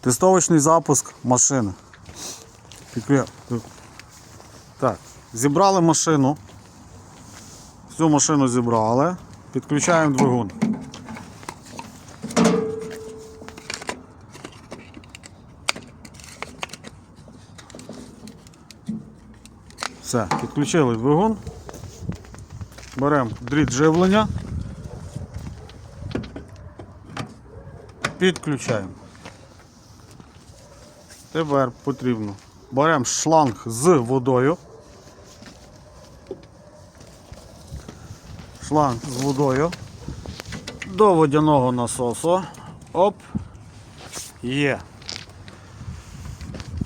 Тестовочний запуск машини. Так, зібрали машину. Всю машину зібрали. Підключаємо двигун. Все, підключили двигун. Беремо дріт живлення. Підключаємо. Тепер потрібно. Беремо шланг з водою. Шланг з водою до водяного насосу. Оп. Є.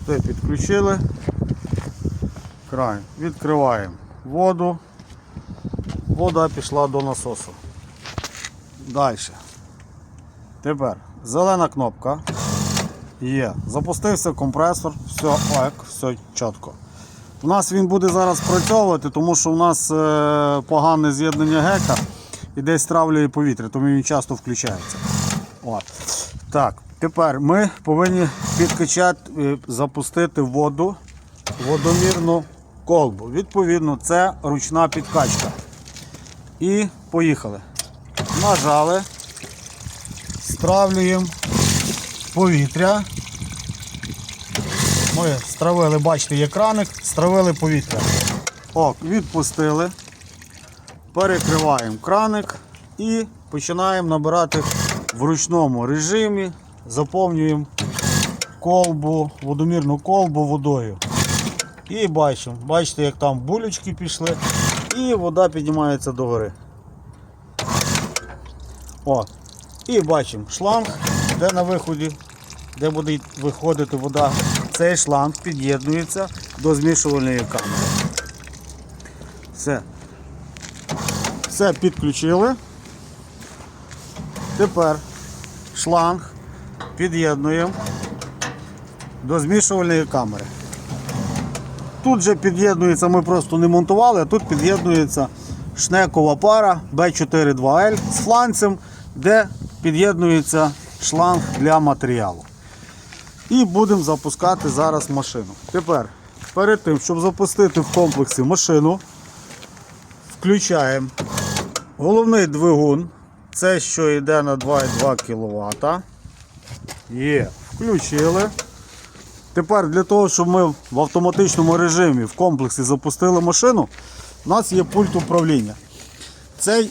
Все підключили. Край. Відкриваємо воду. Вода пішла до насосу. Далі. Тепер зелена кнопка. Є. Запустився компресор, все ок, все чітко. У нас він буде зараз працьовувати, тому що у нас е, погане з'єднання гека і десь травлює повітря, тому він часто включається. От. Так, тепер ми повинні підкачати, е, запустити воду водомірну колбу. Відповідно, це ручна підкачка. І поїхали. Нажали, стравлюємо повітря. Ми стравили, бачите, є краник, стравили повітря. Ок, відпустили. Перекриваємо краник і починаємо набирати в ручному режимі, заповнюємо колбу, водомірну колбу водою. І бачимо, бачите, як там булечки пішли, і вода піднімається догори. О, і бачимо шланг, де на виході, де буде виходити вода. Цей шланг під'єднується до змішувальної камери. Все. Все підключили. Тепер шланг під'єднуємо до змішувальної камери. Тут же під'єднується, ми просто не монтували, а тут під'єднується шнекова пара B42L з фланцем, де під'єднується шланг для матеріалу. І будемо запускати зараз машину. Тепер, перед тим, щоб запустити в комплексі машину, включаємо головний двигун. Це що йде на 2,2 кВт. Є, включили. Тепер для того, щоб ми в автоматичному режимі в комплексі запустили машину, у нас є пульт управління. Цей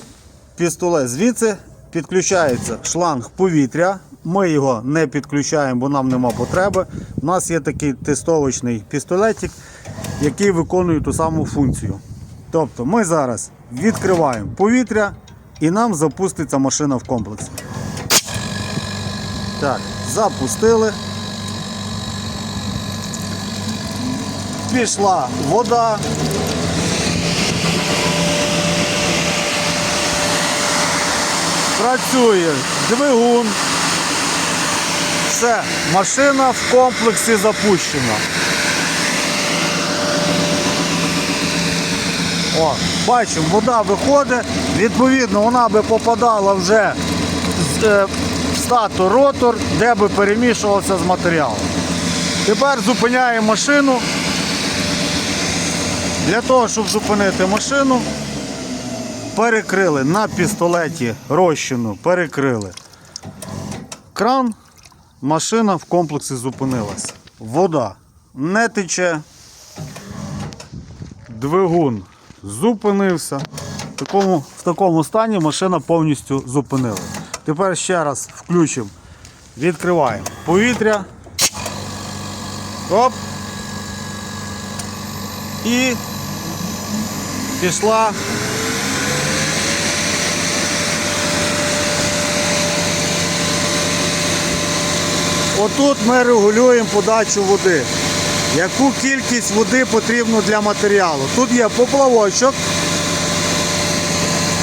пістолет звідси підключається шланг повітря. Ми його не підключаємо, бо нам нема потреби. У нас є такий тестовочний пістолетик, який виконує ту саму функцію. Тобто ми зараз відкриваємо повітря і нам запуститься машина в комплексі. Так, запустили. Пішла вода. Працює двигун. Все, машина в комплексі запущена. О, бачимо, вода виходить, відповідно, вона би попадала вже е, в стату ротор, де би перемішувався з матеріалом. Тепер зупиняємо машину. Для того, щоб зупинити машину, перекрили на пістолеті розчину, перекрили кран, машина в комплексі зупинилась. Вода не тече, двигун зупинився. В такому, в такому стані машина повністю зупинилась. Тепер ще раз включимо, відкриваємо повітря. Оп. І пішла. Отут ми регулюємо подачу води. Яку кількість води потрібно для матеріалу. Тут є поплавочок.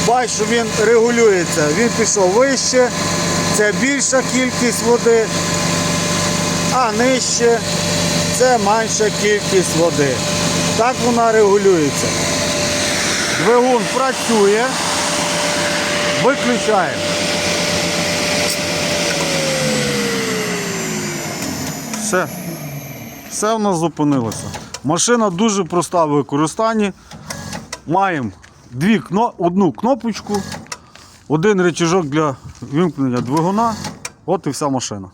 Бачу, він регулюється. Він пішов вище, це більша кількість води, а нижче це менша кількість води. Так вона регулюється. Двигун працює. Виключаємо. Все. Все в нас зупинилося. Машина дуже проста в використанні. Маємо дві одну кнопочку, один речіжок для вимкнення двигуна. От і вся машина.